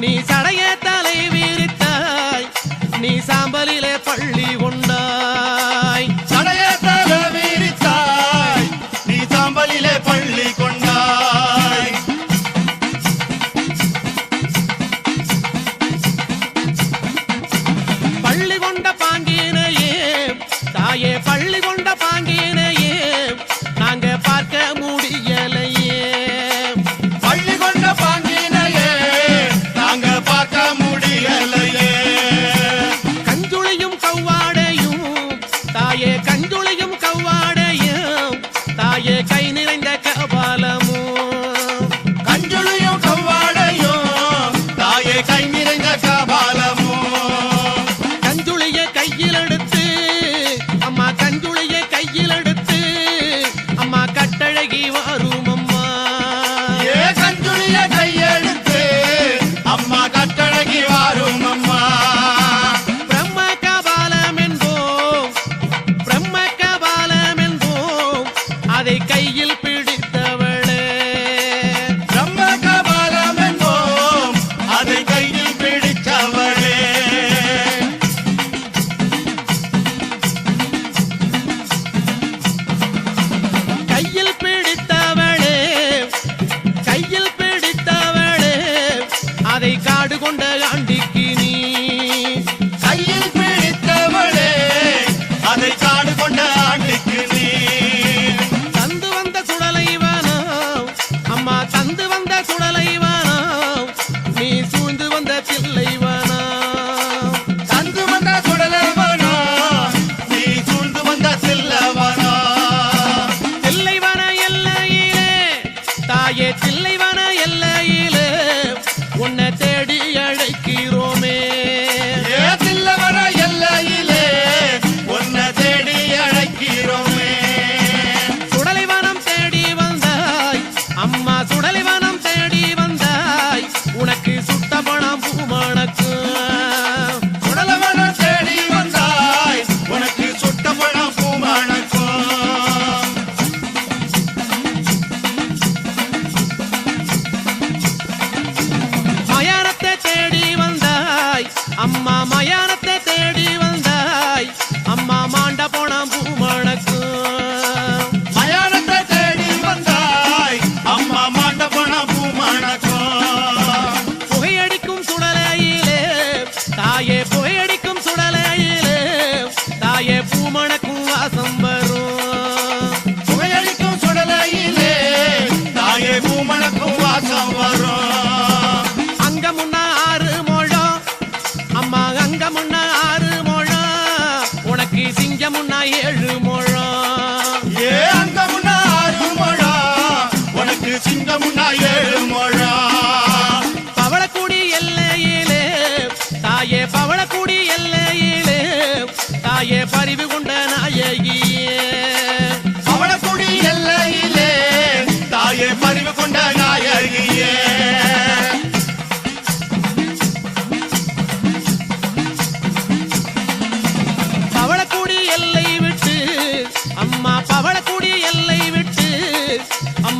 Chinese.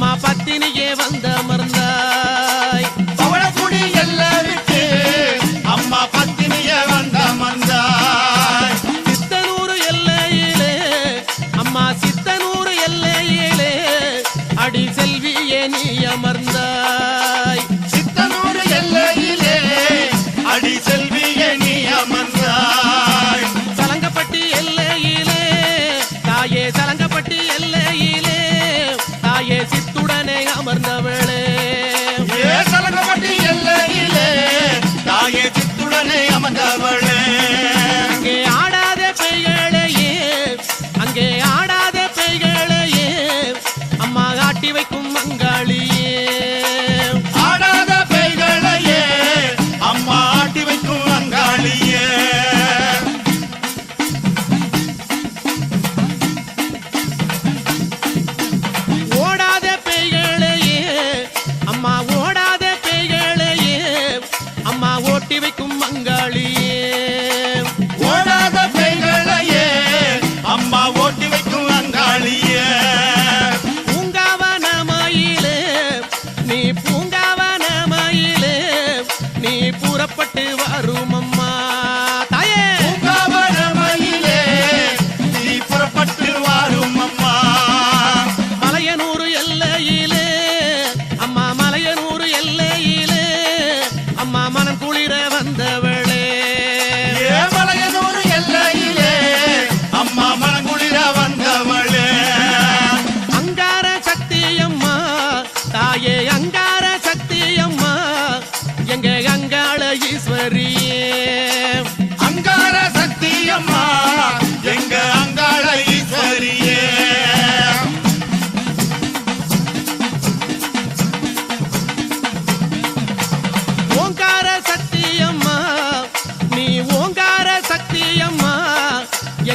அம்மா பத்தினியே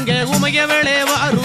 ಗಂಗೆ ಉಮಗೆ ಬೆಳೆವಾರು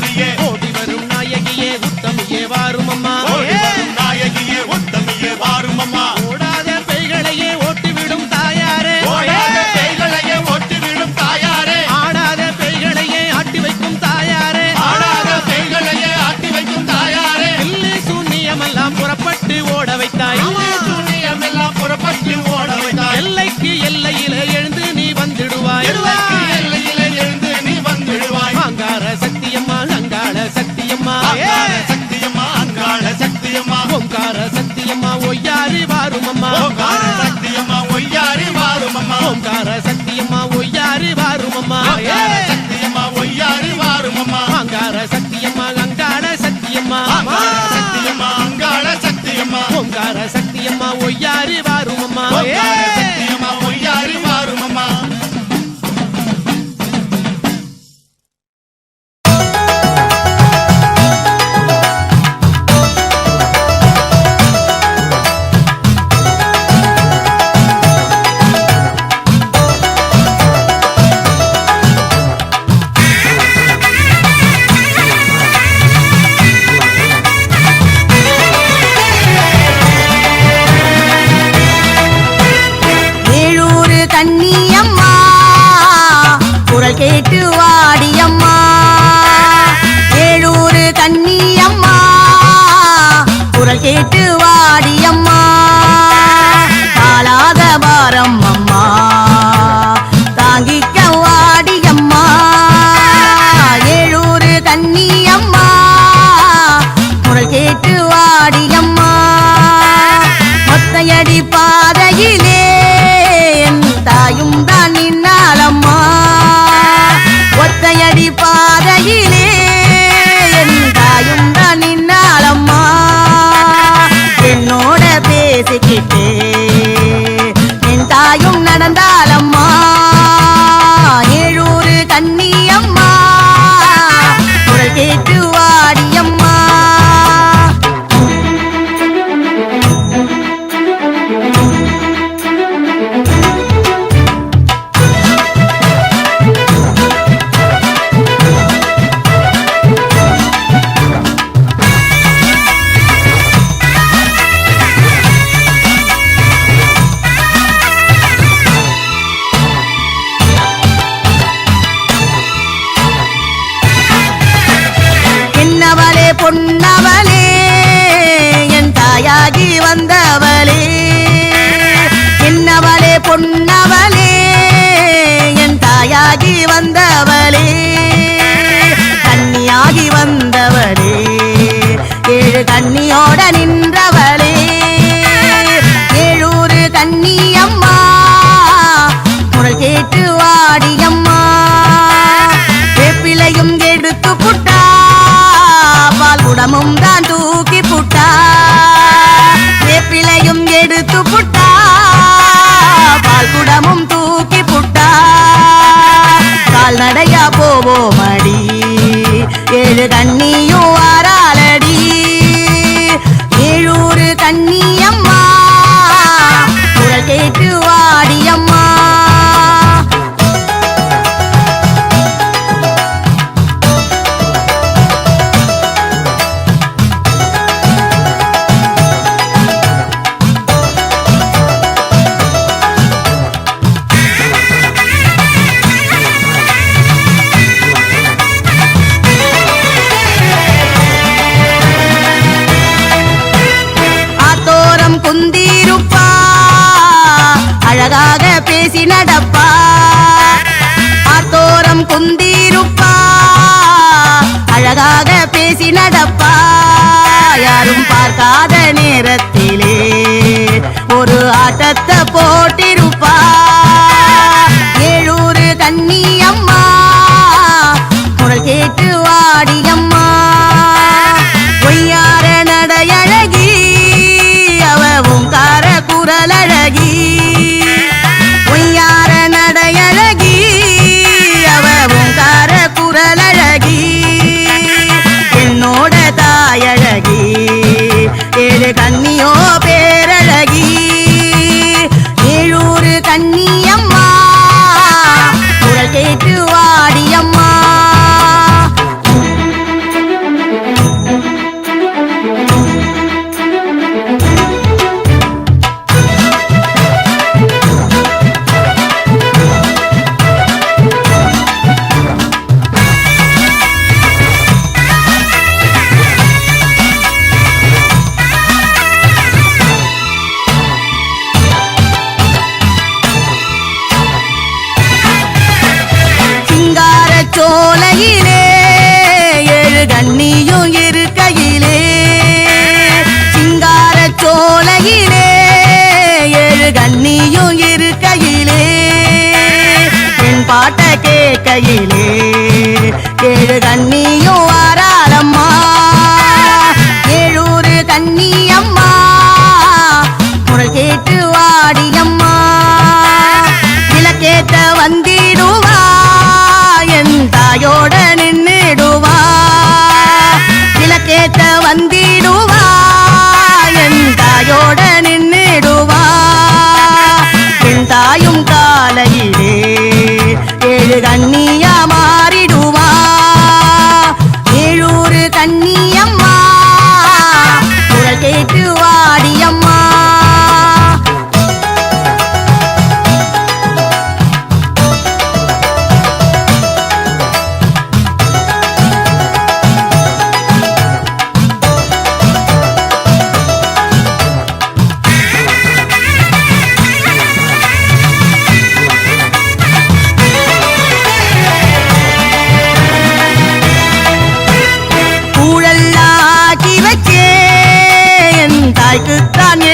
but yet. பேசி நடப்பா ஆத்தோரம் குந்திருப்பா. அழகாக பேசி நடப்பா யாரும் பார்க்காத நேரத்திலே ஒரு ஆட்டத்தை போட்டிருப்பா. ஏழூர் கண்ணி அம்மா குரல் கேட்டு வாடியம்மா. கையிலே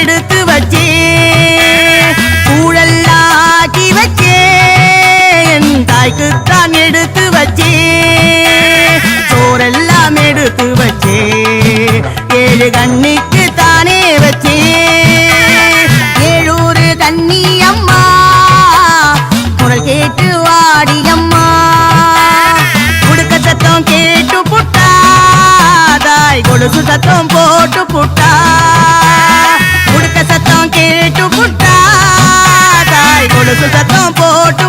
எடுத்து வச்சே கூழல்லாக்கி வச்சே. என் தாய்க்குத்தான் எடுத்து வச்சே சோறெல்லாம் எடுத்து வச்சே. ஏழு கண்ணிக்கு தானே வச்சே. ஏழூரு கண்ணி அம்மா குரல் கேட்டு வாடியம்மா உடுக்க சத்தம் கேட்டு புட்டா தாய் கொலுசு சத்தம் போட்டு புட்டா. போட்டு புட்டா தாய் கொலுசு சத்தம் போட்டு